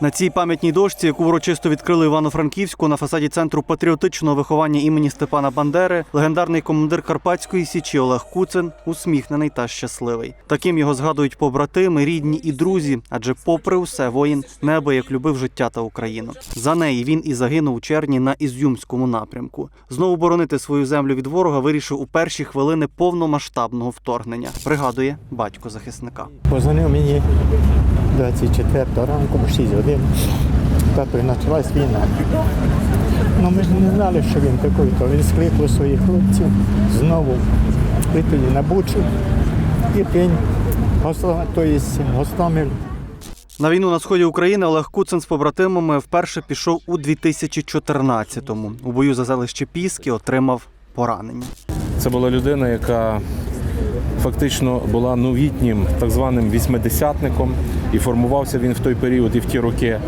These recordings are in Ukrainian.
На цій пам'ятній дошці, яку урочисто відкрили Івано-Франківську на фасаді центру патріотичного виховання імені Степана Бандери, легендарний командир Карпатської січі Олег Куцин усміхнений та щасливий. Таким його згадують побратими, рідні і друзі. Адже, попри усе, воїн неабияк любив життя та Україну. За неї він і загинув у червні на Ізюмському напрямку. Знову боронити свою землю від ворога вирішив у перші хвилини повномасштабного вторгнення. Пригадує батько захисника. Позвонив мені 24 ранку, в 6 годин. Тато, і почалась війна. Ну ми ж не знали, що він такий, то він скликав своїх хлопців знову. Тоді на Бучу, і пень, тобто Гостомель. На війну на сході України Олег Куцин з побратимами вперше пішов у 2014-му. У бою за селище Піски отримав поранення. Це була людина, яка фактично була новітнім так званим вісьмидесятником, і формувався він в той період і в ті роки.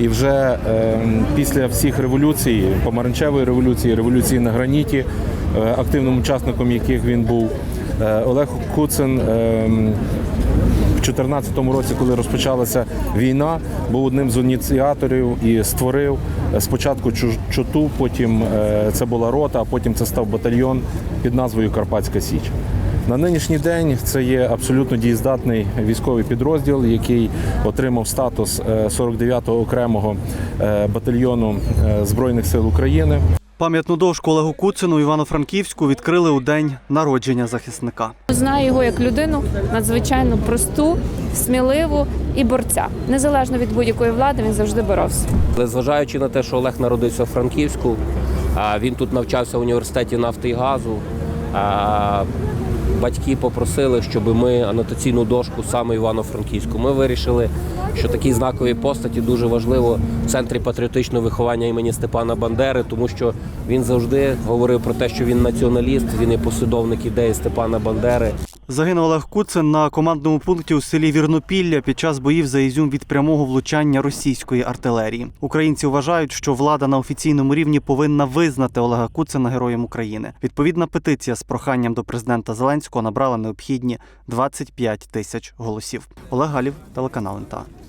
І вже е, після всіх революцій, помаранчевої революції, революції на граніті, е, активним учасником яких він був, е, Олег Куцин. Е, в 2014 році, коли розпочалася війна, був одним з ініціаторів і створив е, спочатку чоту, потім е, це була рота, а потім це став батальйон під назвою Карпатська Січ. На нинішній день це є абсолютно дієздатний військовий підрозділ, який отримав статус е, 49-го окремого е, батальйону е, Збройних сил України. Пам'ятну дошку Олегу Куцину Івано-Франківську відкрили у день народження захисника. Знаю його як людину надзвичайно просту, сміливу і борця. Незалежно від будь-якої влади, він завжди боровся. Але зважаючи на те, що Олег народився в Франківську, він тут навчався в університеті нафти і газу. Батьки попросили, щоб ми анотаційну дошку саме Івано-Франківську. Ми вирішили, що такі знакові постаті дуже важливо в центрі патріотичного виховання імені Степана Бандери, тому що він завжди говорив про те, що він націоналіст, він є послідовник ідеї Степана Бандери. Загинув Олег Куцин на командному пункті у селі Вірнопілля під час боїв за Ізюм від прямого влучання російської артилерії. Українці вважають, що влада на офіційному рівні повинна визнати Олега Куцина героєм України. Відповідна петиція з проханням до президента Зеленського набрала необхідні 25 тисяч голосів. Олег Галів, телеканал НТА.